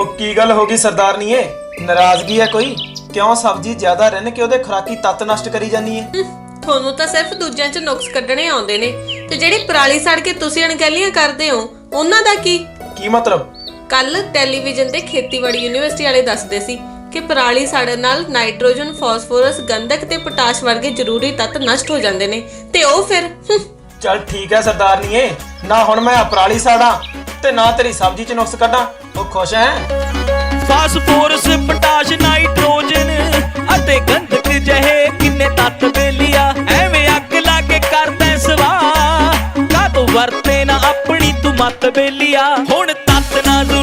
ਉਹ ਕੀ ਗੱਲ ਹੋ ਗਈ ਸਰਦਾਰਨੀਏ ਨਾਰਾਜ਼ਗੀ ਹੈ ਕੋਈ? ਕਿਉਂ ਸਬਜ਼ੀ ਜ਼ਿਆਦਾ ਰਹਿਣ ਕਿ ਉਹਦੇ ਖੁਰਾਕੀ ਤੱਤ ਨਸ਼ਟ ਕਰੀ ਜਾਨੀ ਹੈ ਤੁਹਾਨੂੰ ਤਾਂ ਸਿਰਫ ਦੂਜਿਆਂ 'ਚ ਨੁਕਸ ਕੱਢਣੇ ਆਉਂਦੇ ਨੇ। ਤੇ ਜਿਹੜੀ ਪਰਾਲੀ ਸੜ ਕੇ ਤੁਸੀਂ ਅਣਗਹਿਲੀਆਂ ਕਰਦੇ ਹੋ ਉਹਨਾਂ ਦਾ ਕੀ? ਕੀ ਮਤਲਬ? ਕੱਲ ਟੈਲੀਵਿਜ਼ਨ ਤੇ ਖੇਤੀਬਾੜੀ ਯੂਨੀਵਰਸਿਟੀ ਵਾਲੇ ਦੱਸਦੇ ਸੀ ਕਿ ਪਰਾਲੀ ਸਾੜਨ ਨਾਲ ਨਾਈਟ੍ਰੋਜਨ ਫਾਸਫੋਰਸ ਗੰਧਕ ਤੇ ਪੋਟਾਸ਼ ਵਰਗੇ ਜ਼ਰੂਰੀ ਤੱਤ ਨਸ਼ਟ ਹੋ ਜਾਂਦੇ ਨੇ। ਤੇ ਉਹ ਫਿਰ? ਹਮ, ਚੱਲ ਠੀਕ ਹੈ ਸਰਦਾਰਨੀਏ ਨਾ ਹੁਣ ਮੈਂ ਅਪਰਾਲੀ ਸਾੜਾਂ। ਤੇ ਨਾ ਤੇਰੀ ਸਬਜ਼ੀ 'ਚ ਨੁਕਸ ਕੱਢਾਂ। ਉਹ ਖੁਸ਼ ਹੈ। ਫਾਸਫੋਰਸ ਪੋਟਾਸ਼, ਨਾਈਟ੍ਰੋਜਨ ਅਤੇ ਗੰਧਕ ਜਹੇ ਕਿੰਨੇ ਤੱਤ ਬੇਲੀਆ ਐਵੇਂ ਅੱਗ ਲਾ ਕੇ ਕਰਦਾ ਸਵਾਹ। ਕਾ ਵਰਤੇ ਨਾ ਆਪਣੀ ਤੂੰ ਮਤ ਬੇਲੀਆ। ਹੁਣ ਤੱਤ ਨਾ ਜ਼ਰੂਰੀ